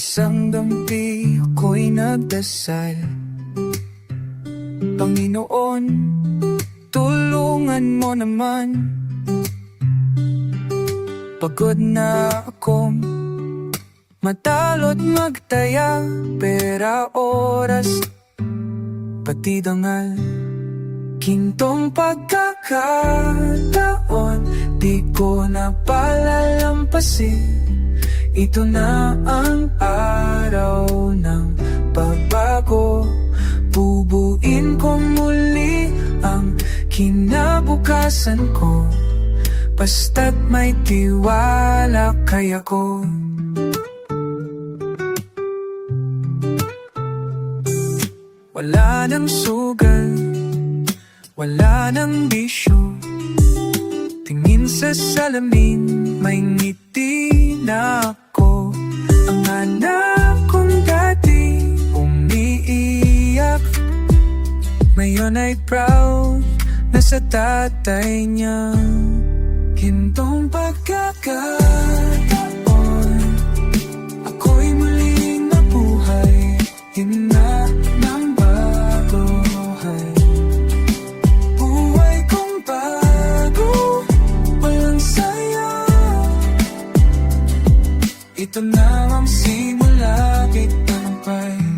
Isang gabi ako'y nagdasal. Panginoon, tulungan mo naman. Pagod na akong matalo't magtaya. Pera, oras, pati dangal. Kintong pagkakataon Di ko na palalampasin Ito na ang araw ng pagbago. Bubuin ko muli ang kinabukasan ko. Basta't may tiwala kaya ko Wala nang sugal wala nang bisyo. Tingin sa salamin May ngiti na ako. Ang anak kong dati Umiiyak. Ngayon ay proud Na sa tatay niya. Gintong pagkakataon Ito na ang simula kay tagumpay